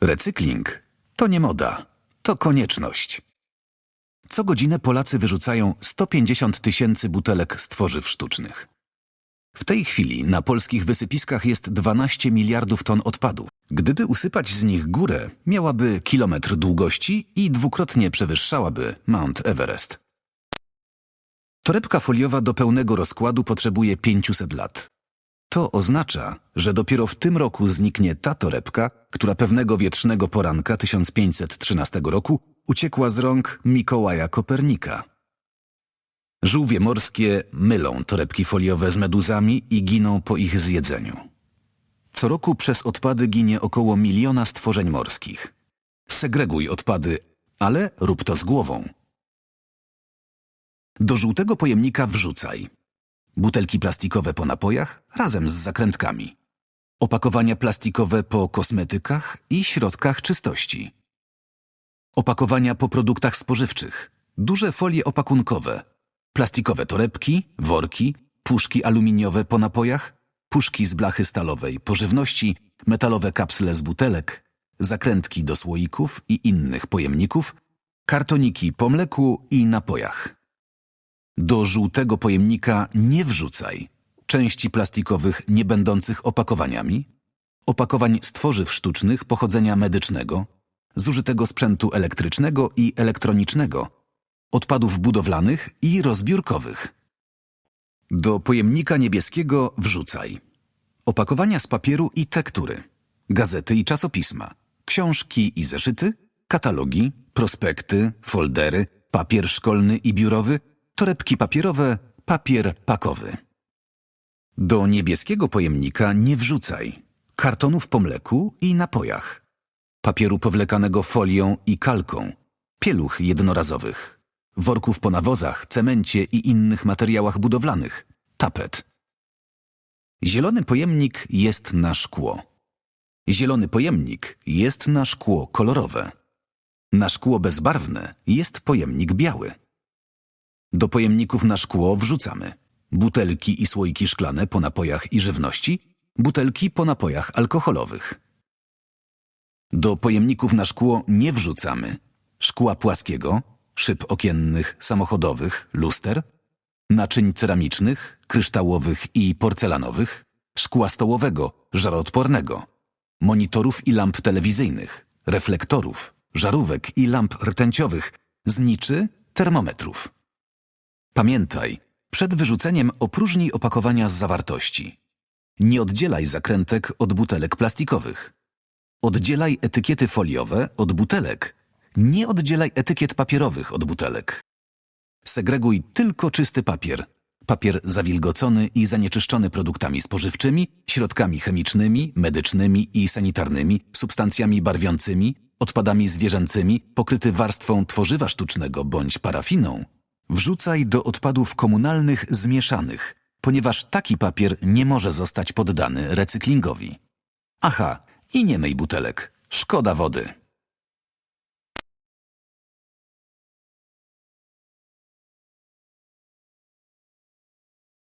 Recykling to nie moda, to konieczność. Co godzinę Polacy wyrzucają 150 tysięcy butelek z tworzyw sztucznych. W tej chwili na polskich wysypiskach jest 12 miliardów ton odpadów. Gdyby usypać z nich górę, miałaby kilometr długości i dwukrotnie przewyższałaby Mount Everest. Torebka foliowa do pełnego rozkładu potrzebuje 500 lat. To oznacza, że dopiero w tym roku zniknie ta torebka, która pewnego wietrznego poranka 1513 roku uciekła z rąk Mikołaja Kopernika. Żółwie morskie mylą torebki foliowe z meduzami i giną po ich zjedzeniu. Co roku przez odpady ginie około miliona stworzeń morskich. Segreguj odpady, ale rób to z głową. Do żółtego pojemnika wrzucaj butelki plastikowe po napojach razem z zakrętkami, opakowania plastikowe po kosmetykach i środkach czystości, opakowania po produktach spożywczych, duże folie opakunkowe, plastikowe torebki, worki, puszki aluminiowe po napojach, puszki z blachy stalowej po żywności, metalowe kapsle z butelek, zakrętki do słoików i innych pojemników, kartoniki po mleku i napojach. Do żółtego pojemnika nie wrzucaj części plastikowych nie będących opakowaniami, opakowań z tworzyw sztucznych pochodzenia medycznego, zużytego sprzętu elektrycznego i elektronicznego, odpadów budowlanych i rozbiórkowych. Do pojemnika niebieskiego wrzucaj opakowania z papieru i tektury, gazety i czasopisma, książki i zeszyty, katalogi, prospekty, foldery, papier szkolny i biurowy, torebki papierowe, papier pakowy. Do niebieskiego pojemnika nie wrzucaj kartonów po mleku i napojach, papieru powlekanego folią i kalką, pieluch jednorazowych, worków po nawozach, cemencie i innych materiałach budowlanych, tapet. Zielony pojemnik jest na szkło. Zielony pojemnik jest na szkło kolorowe. Na szkło bezbarwne jest pojemnik biały. Do pojemników na szkło wrzucamy butelki i słoiki szklane po napojach i żywności, butelki po napojach alkoholowych. Do pojemników na szkło nie wrzucamy szkła płaskiego, szyb okiennych, samochodowych, luster, naczyń ceramicznych, kryształowych i porcelanowych, szkła stołowego, żaroodpornego, monitorów i lamp telewizyjnych, reflektorów, żarówek i lamp rtęciowych, zniczy, termometrów. Pamiętaj, przed wyrzuceniem opróżnij opakowania z zawartości. Nie oddzielaj zakrętek od butelek plastikowych. Oddzielaj etykiety foliowe od butelek. Nie oddzielaj etykiet papierowych od butelek. Segreguj tylko czysty papier. Papier zawilgocony i zanieczyszczony produktami spożywczymi, środkami chemicznymi, medycznymi i sanitarnymi, substancjami barwiącymi, odpadami zwierzęcymi, pokryty warstwą tworzywa sztucznego bądź parafiną. Wrzucaj do odpadów komunalnych zmieszanych, ponieważ taki papier nie może zostać poddany recyklingowi. Aha, i nie myj butelek. Szkoda wody.